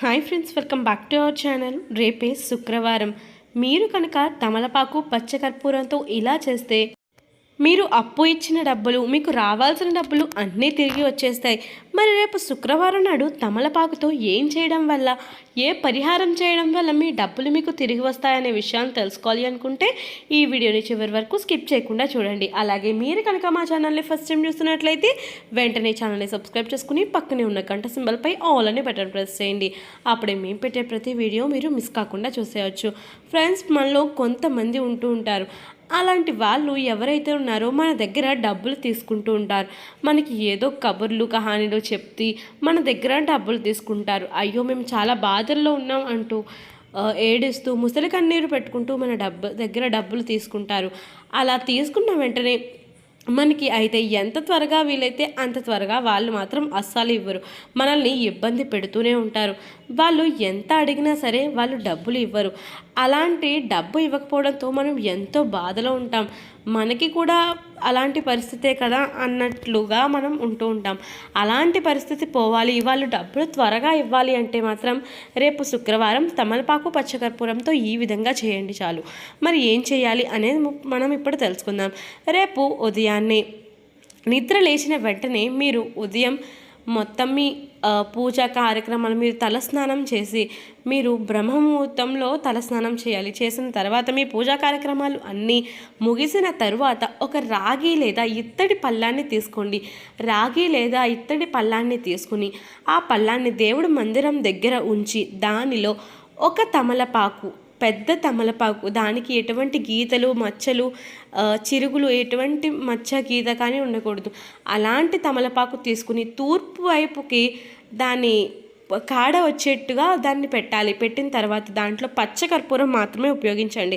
Hi friends welcome back to our channel రేపే శుక్రవారం. మీరు కనుక తమలపాకు పచ్చకర్పూరంతో ఇలా చేస్తే మీరు అప్పు ఇచ్చిన డబ్బులు మీకు రావాల్సిన డబ్బులు అన్నీ తిరిగి వచ్చేస్తాయి. మరి రేపు శుక్రవారం నాడు తమలపాకుతో ఏం చేయడం వల్ల ఏ పరిహారం చేయడం వల్ల మీ డబ్బులు మీకు తిరిగి వస్తాయనే విషయాన్ని తెలుసుకోవాలి అనుకుంటే ఈ వీడియోని చివరి వరకు స్కిప్ చేయకుండా చూడండి. అలాగే మీరు కనుక మా ఛానల్ని ఫస్ట్ టైం చూస్తున్నట్లయితే వెంటనే ఛానల్ని సబ్స్క్రైబ్ చేసుకుని పక్కనే ఉన్న గంట సింబల్పై ఆల్ అని బటన్ ప్రెస్ చేయండి. అప్పుడే మేము పెట్టే ప్రతి వీడియో మీరు మిస్ కాకుండా చూసేయచ్చు. ఫ్రెండ్స్ మనలో కొంతమంది ఉంటూ ఉంటారు. అలాంటి వాళ్ళు ఎవరైతే ఉన్నారో మన దగ్గర డబ్బులు తీసుకుంటూ ఉంటారు. మనకి ఏదో కబుర్లు కహానీలు చెప్తి మన దగ్గర డబ్బులు తీసుకుంటారు. అయ్యో మేము చాలా బాధల్లో ఉన్నాం అంటూ ఏడుస్తూ ముసలి కన్నీరు పెట్టుకుంటూ మన డబ్బు దగ్గర డబ్బులు తీసుకుంటారు. అలా తీసుకున్న వెంటనే మనకి అయితే ఎంత త్వరగా వీలైతే అంత త్వరగా వాళ్ళు మాత్రం అస్సలు ఇవ్వరు. మనల్ని ఇబ్బంది పెడుతూనే ఉంటారు. వాళ్ళు ఎంత అడిగినా సరే వాళ్ళు డబ్బులు ఇవ్వరు. అలాంటి డబ్బు ఇవ్వకపోవడంతో మనం ఎంతో బాధలో ఉంటాం. మనకి కూడా అలాంటి పరిస్థితే కదా అన్నట్లుగా మనం ఉంటూ ఉంటాం. అలాంటి పరిస్థితి పోవాలి వాళ్ళు డబ్బులు త్వరగా ఇవ్వాలి అంటే మాత్రం రేపు శుక్రవారం తమలపాకు పచ్చకర్పూరంతో ఈ విధంగా చేయండి చాలు. మరి ఏం చేయాలి అనేది మనం ఇప్పుడు తెలుసుకుందాం. రేపు ఉదయాన్నే నిద్ర లేచిన వెంటనే మీరు ఉదయం మొత్తం మీ పూజా కార్యక్రమాలు మీరు తలస్నానం చేసి మీరు బ్రహ్మముహూర్తంలో తలస్నానం చేయాలి. చేసిన తర్వాత మీ పూజా కార్యక్రమాలు అన్నీ ముగిసిన తర్వాత ఒక రాగి లేదా ఇత్తడి పళ్ళాన్ని తీసుకోండి. రాగి లేదా ఇత్తడి పళ్ళాన్ని తీసుకుని ఆ పళ్ళాన్ని దేవుడి మందిరం దగ్గర ఉంచి దానిలో ఒక తమలపాకు పెద్ద తమలపాకు. దానికి ఎటువంటి గీతలు మచ్చలు చిరుగులు ఎటువంటి మచ్చ గీత కానీ ఉండకూడదు. అలాంటి తమలపాకు తీసుకుని తూర్పు వైపుకి దాన్ని కాడ వచ్చేట్టుగా దాన్ని పెట్టాలి. పెట్టిన తర్వాత దాంట్లో పచ్చ కర్పూరం మాత్రమే ఉపయోగించండి.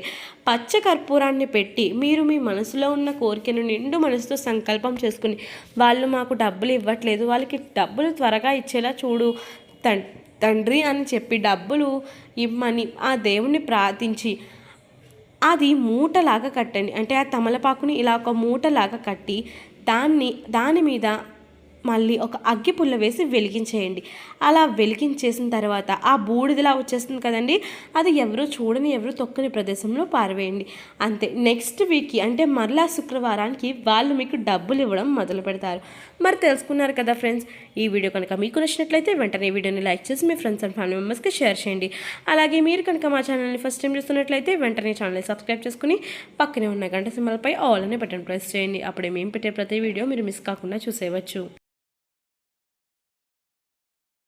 పచ్చ కర్పూరాన్ని పెట్టి మీరు మీ మనసులో ఉన్న కోరికను నిండు మనసుతో సంకల్పం చేసుకుని వాళ్ళు మాకు డబ్బులు ఇవ్వట్లేదు వాళ్ళకి డబ్బులు త్వరగా ఇచ్చేలా చూడు తండ్రి అని చెప్పి డబ్బులు ఇమ్మని ఆ దేవుణ్ణి ప్రార్థించి అది మూటలాగా కట్టండి. అంటే ఆ తమలపాకుని ఇలా ఒక మూటలాగా కట్టి దాన్ని దాని మీద మళ్ళీ ఒక అగ్గి పుల్ల వేసి వెలిగించేయండి. అలా వెలిగించేసిన తర్వాత ఆ బూడిదలా వచ్చేస్తుంది కదండి. అది ఎవరు చూడని ఎవరు తొక్కని ప్రదేశంలో పారవేయండి. అంతే. నెక్స్ట్ వీక్కి అంటే మరలా శుక్రవారానికి వాళ్ళు మీకు డబ్బులు ఇవ్వడం మొదలు పెడతారు. మరి తెలుసుకున్నారు కదా ఫ్రెండ్స్. ఈ వీడియో కనుక మీకు నచ్చినట్లయితే వెంటనే వీడియోని లైక్ చేసి మీ ఫ్రెండ్స్ అండ్ ఫ్యామిలీ మెంబర్స్కి షేర్ చేయండి. అలాగే మీరు కనుక మా ఛానల్ని ఫస్ట్ టైం చూస్తున్నట్లయితే వెంటనే ఛానల్ని సబ్స్క్రైబ్ చేసుకుని పక్కనే ఉన్న గంట సింబల్పై ఆల్ అనే బటన్ ప్రెస్ చేయండి. అప్పుడే మేము పెట్టే ప్రతి వీడియో మీరు మిస్ కాకుండా చూసేయవచ్చు.